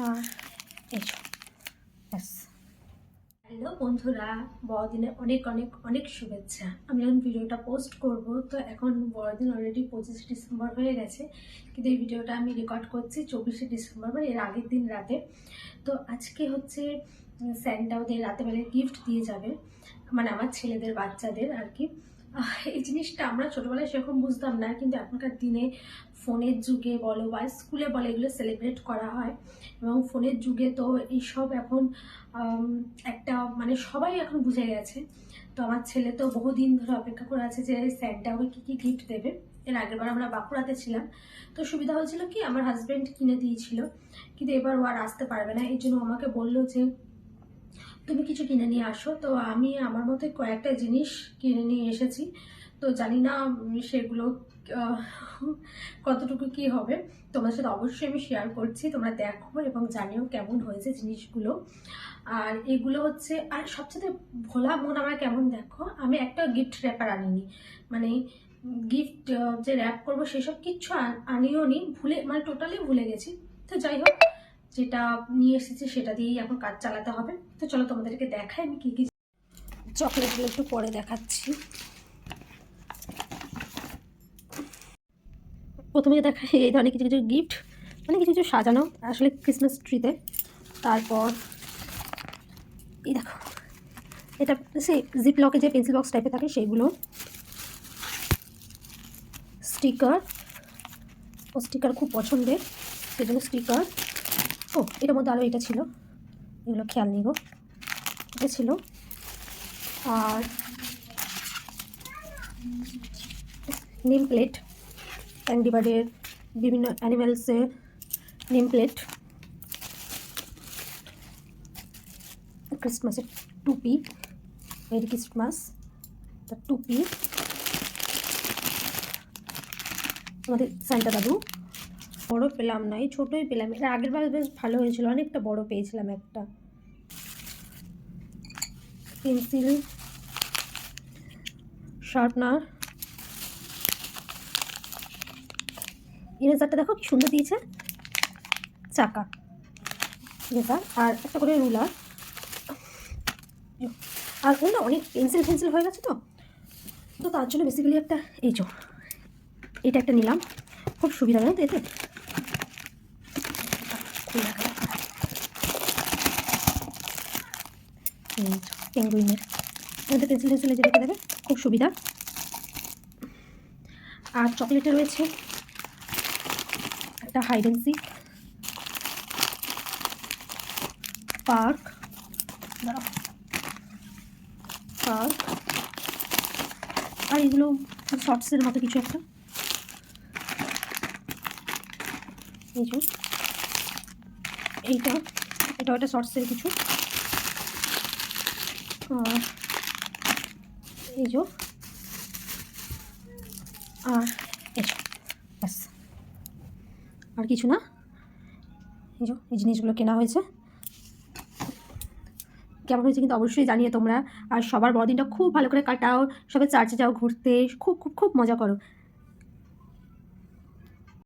আর এই হ্যালো বন্ধুরা, বড়দিনের অনেক অনেক অনেক শুভেচ্ছা। আমি যখন ভিডিওটা পোস্ট করব, তো এখন বড়দিন অলরেডি পঁচিশে ডিসেম্বর হয়ে গেছে, কিন্তু এই ভিডিওটা আমি রেকর্ড করছি চব্বিশে ডিসেম্বর মানে এর আগের দিন রাতে। তো আজকে হচ্ছে স্যান্টা ওদের রাতেবেলায় গিফট দিয়ে যাবে মানে আমার ছেলেদের, বাচ্চাদের আর কি। এই জিনিসটা আমরা ছোটবেলায় সেরকম বুঝতাম না, কিন্তু এখনকার দিনে ফোনের যুগে বলো বা স্কুলে বলে এগুলো সেলিব্রেট করা হয়। এবং ফোনের যুগে তো এইসব এখন একটা মানে সবাই এখন বুঝে গেছে। তো আমার ছেলে তো বহুদিন ধরে অপেক্ষা করে আছে যে স্যান্টা ওকে কী কী গিফট দেবে। এর আগের বার আমরা বাঁকুড়াতে ছিলাম। তো সুবিধা হয়েছিল কি, আমার হাজব্যান্ড কিনে দিয়েছিল। কিন্তু এবার ও আর আসতে পারবে না। এই জন্য আমাকে বলল যে তুমি কিছু কিনে নিয়ে আসো। তো আমি আমার মতে কয়েকটা জিনিস কিনে নিয়ে এসেছি। তো জানি না সেগুলো কতটুকু কি হবে। তোমার সাথে অবশ্যই আমি শেয়ার করছি। তোমরা দেখো এবং জানিও কেমন হয়েছে জিনিসগুলো। আর এগুলো হচ্ছে, আর সবচেয়ে ভোলা মন আমার কেমন দেখো, আমি একটা গিফট র্যাপার আনিনি। মানে গিফট যে র্যাপ করব সেসব কিচ্ছু আন- আনিও নি ভুলে মানে টোটালি ভুলে গেছি। তো যাই হোক যেটা নিয়ে এসেছি সেটা দিয়েই এখন কাজ চালাতে হবে। তো চলো তোমাদেরকে দেখাই আমি কী কী চকলেটগুলো একটু পরে দেখাচ্ছি। প্রথমে দেখাই, এই ধরনের কিছু কিছু গিফট মানে কিছু কিছু সাজানো আসলে ক্রিসমাস ট্রিতে তারপর এই দেখো, এটা সেই জিপ লকে যে পেন্সিল বক্স টাইপের থাকে সেইগুলো স্টিকার ও স্টিকার খুব পছন্দের সেই জন্য স্টিকার ও, এটার মধ্যে আরও এটা ছিল। এগুলো খেয়াল নিব এটা ছিল। আর নেম প্লেট। অ্যাংরি বার্ডের বিভিন্ন অ্যানিম্যালসের নেম প্লেট। ক্রিসমাসের টুপি। মেরি ক্রিসমাস টুপি। আমাদের সান্টা দাদু। বড় পেলাম না এই ছোটোই পেলাম। এটা আগের বার বেশ ভালো হয়েছিল, অনেকটা বড় পেয়েছিলাম একটা। Pencil, sharpener. ইরেজারটা দেখো কি সুন্দর দিয়েছে। চাকা, ইরেজার, আর একটা করে রুলার। আর ওর না অনেক পেন্সিল ফেন্সিল হয়ে গেছে তো। তো তার জন্য বেসিক্যালি একটা, এই চো এটা একটা নিলাম। খুব সুবিধা জানো তো এতে। এই পেঙ্গুইনের। মধ্যে পেন্সিল টেন্সিল যে দেবে, খুব সুবিধা। আর চকলেটে রয়েছে একটা হাইড অ্যান্ড পার্ক। পার্ক। আর এগুলো শর্টসের মতো কিছু একটা। এই এইটা, এটা একটা শর্টসের কিছু। এই আর যে, ব্যাস। আর কিছু না। এই যে, এই জিনিসগুলো কেনা হয়েছে। কেমন হয়েছে কিন্তু অবশ্যই জানিয়ে তোমরা। আর সবার বড়দিনটা খুব ভালো করে কাটাও। সবাই চার্চে যাও, ঘুরতে। খুব খুব খুব মজা করো।